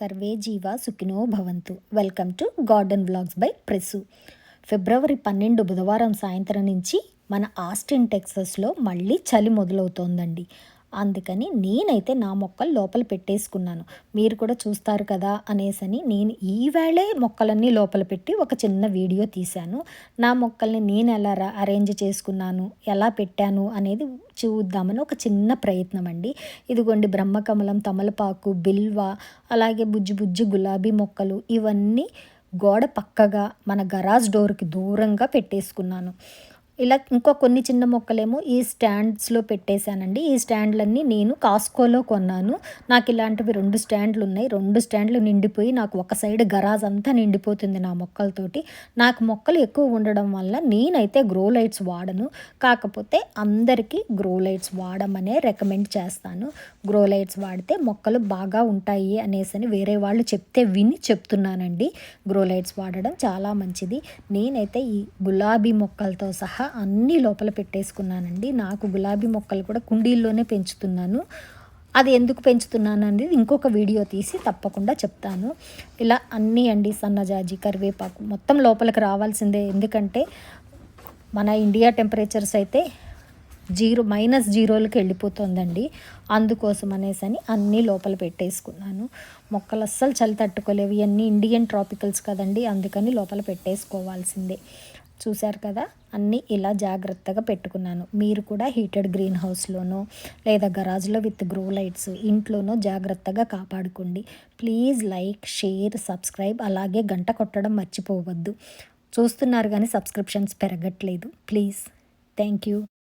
Survey జీవ సుఖినో భవంతు. Welcome to garden blogs by press. ఫిబ్రవరి పన్నెండు బుధవారం సాయంత్రం నుంచి మన ఆస్టిన్ టెక్సస్లో మళ్ళీ చలి మొదలవుతోందండి. అందుకని నేనైతే నా మొక్కలు లోపల పెట్టేసుకున్నాను. మీరు కూడా చూస్తారు కదా అనేసని నేను ఈవేళే మొక్కలన్నీ లోపల పెట్టి ఒక చిన్న వీడియో తీశాను. నా మొక్కల్ని నేను ఎలా అరేంజ్ చేసుకున్నాను ఎలా పెట్టాను అనేది చూద్దామని ఒక చిన్న ప్రయత్నం అండి. ఇదిగోండి బ్రహ్మకమలం తమలపాకు బిల్వ అలాగే బుజ్జి బుజ్జి గులాబీ మొక్కలు ఇవన్నీ గోడ పక్కగా మన గరాజ్ డోర్కి దూరంగా పెట్టేసుకున్నాను. ఇలా ఇంకో కొన్ని చిన్న మొక్కలేమో ఈ స్టాండ్స్లో పెట్టేశానండి. ఈ స్టాండ్లన్నీ నేను కాస్కోలో కొన్నాను. నాకు ఇలాంటివి రెండు స్టాండ్లు ఉన్నాయి రెండు స్టాండ్లు నిండిపోయి నాకు ఒక సైడ్ గరాజ్ అంతా నిండిపోతుంది నా మొక్కలతోటి. నాకు మొక్కలు ఎక్కువ ఉండడం వల్ల నేనైతే గ్రో లైట్స్ వాడను. కాకపోతే అందరికీ గ్రో లైట్స్ వాడమనే రికమెండ్ చేస్తాను. గ్రో లైట్స్ వాడితే మొక్కలు బాగా ఉంటాయి అనేసని వేరే వాళ్ళు చెప్తే విని చెప్తున్నానండి. గ్రో లైట్స్ వాడడం చాలా మంచిది. నేనైతే ఈ గులాబీ మొక్కలతో సహా అన్నీ లోపల పెట్టేసుకున్నానండి. నాకు గులాబీ మొక్కలు కూడా కుండీల్లోనే పెంచుతున్నాను. అది ఎందుకు పెంచుతున్నాను అనేది ఇంకొక వీడియో తీసి తప్పకుండా చెప్తాను. ఇలా అన్నీ అండి సన్నజాజి కరివేపాకు మొత్తం లోపలికి రావాల్సిందే. ఎందుకంటే మన ఇండియా టెంపరేచర్స్ అయితే జీరో మైనస్ జీరోలకి వెళ్ళిపోతుందండి. అందుకోసం అనేసని అన్నీ లోపల పెట్టేసుకున్నాను. మొక్కలు అస్సలు చలి తట్టుకోలేవు. ఇవన్నీ ఇండియన్ ట్రాపికల్స్ కదండి. అందుకని లోపల పెట్టేసుకోవాల్సిందే. చూశారు కదా? అన్నీ ఇలా జాగ్రత్తగా పెట్టుకున్నాను. మీరు కూడా హీటెడ్ గ్రీన్ హౌస్లోనో లేదా గరాజ్లో విత్ గ్రో లైట్స్ ఇంట్లోనో జాగ్రత్తగా కాపాడుకోండి. ప్లీజ్ లైక్ షేర్ సబ్స్క్రైబ్ అలాగే గంట కొట్టడం మర్చిపోవద్దు. చూస్తున్నారు కానీ సబ్స్క్రిప్షన్స్ పెరగట్లేదు. ప్లీజ్. Thank you